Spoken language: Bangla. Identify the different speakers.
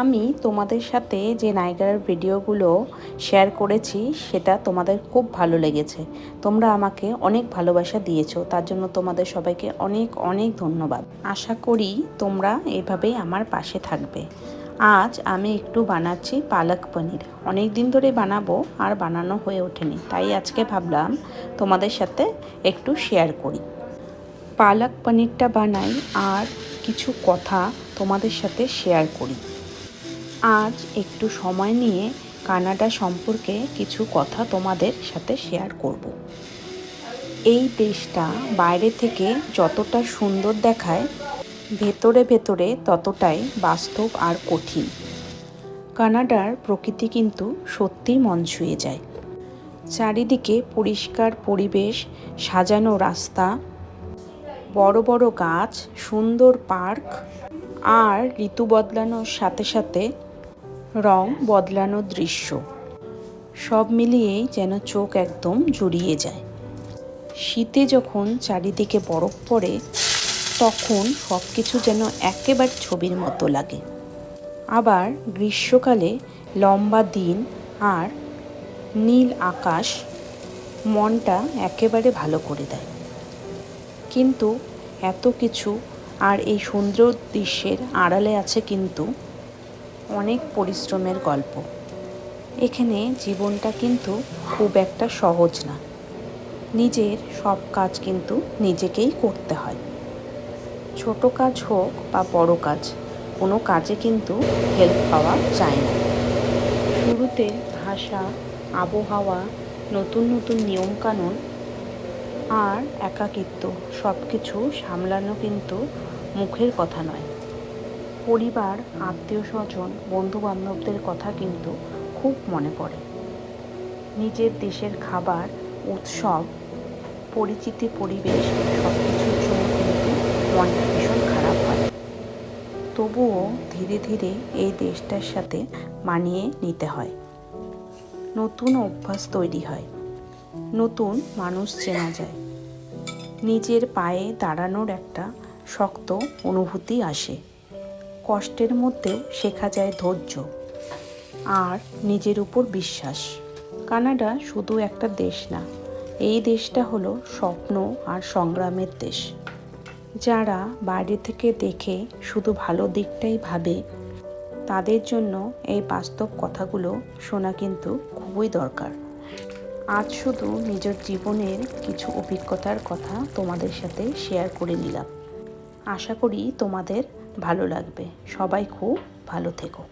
Speaker 1: আমি তোমাদের সাথে যে নায়িকার ভিডিওগুলো শেয়ার করেছি, সেটা তোমাদের খুব ভালো লেগেছে। তোমরা আমাকে অনেক ভালোবাসা দিয়েছ, তার জন্য তোমাদের সবাইকে অনেক অনেক ধন্যবাদ। আশা করি তোমরা এভাবেই আমার পাশে থাকবে। আজ আমি একটু বানাচ্ছি পালক পনির। অনেক দিন ধরে বানাবো, আর বানানো হয়ে ওঠেনি। তাই আজকে ভাবলাম তোমাদের সাথে একটু শেয়ার করি। পালক পনিরটা বানাই, আর কিছু কথা তোমাদের সাথে শেয়ার করি। আজ একটু সময় নিয়ে কানাডা সম্পর্কে কিছু কথা তোমাদের সাথে শেয়ার করব। এই দেশটা বাইরে থেকে যতটা সুন্দর দেখায়, ভেতরে ভেতরে ততটাই বাস্তব আর কঠিন। কানাডার প্রকৃতি কিন্তু সত্যিই মন ছুঁয়ে যায়। চারিদিকে পরিষ্কার পরিবেশ, সাজানো রাস্তা, বড় বড় গাছ, সুন্দর পার্ক, আর ঋতু বদলানোর সাথে সাথে রং বদলানোর দৃশ্য। সব মিলিয়েই যেন চোখ একদম জুড়িয়ে যায়। শীতে যখন চারিদিকে বরফ পড়ে, তখন সব কিছু যেন একেবারে ছবির মতো লাগে। আবার গ্রীষ্মকালে লম্বা দিন আর নীল আকাশ মনটা একেবারে ভালো করে দেয়। কিন্তু এত কিছু আর এই সুন্দর দৃশ্যের আড়ালে আছে কিন্তু অনেক পরিশ্রমের গল্প। এখানে জীবনটা কিন্তু খুব একটা সহজ না। নিজের সব কাজ কিন্তু নিজেকেই করতে হয়। ছোট কাজ হোক বা বড় কাজ, কোনো কাজে কিন্তু হেল্প পাওয়া যায় না। শুরুতে ভাষা, আবহাওয়া, নতুন নতুন নিয়মকানুন আর একাকিত্ব সব কিছু সামলানো কিন্তু মুখের কথা নয়। পরিবার, আত্মীয় স্বজন বন্ধু বান্ধবদের কথা কিন্তু খুব মনে পড়ে। নিজের দেশের খাবার, উৎসব, পরিচিতি পরিবেশ সব কিছুর জন্য কিন্তু মনটা ভীষণ খারাপ হয়। তবুও ধীরে ধীরে এই দেশটার সাথে মানিয়ে নিতে হয়। নতুন অভ্যাস তৈরি হয়। নতুন মানুষ চেনা যায়। নিজের পায়ে দাঁড়ানোর একটা শক্ত অনুভূতি আসে। কষ্টের মধ্যেও শেখা যায় ধৈর্য আর নিজের উপর বিশ্বাস। কানাডা শুধু একটা দেশ না, এই দেশটা হলো স্বপ্ন আর সংগ্রামের দেশ। যারা বাইরে থেকে দেখে শুধু ভালো দিকটাই ভাবে, তাদের জন্য এই বাস্তব কথাগুলো শোনা কিন্তু খুবই দরকার। আজ শুধু নিজের জীবনের কিছু অভিজ্ঞতার কথা তোমাদের সাথে শেয়ার করে নিলাম। আশা করি তোমাদের ভালো লাগবে। সবাই খুব ভালো থেকো।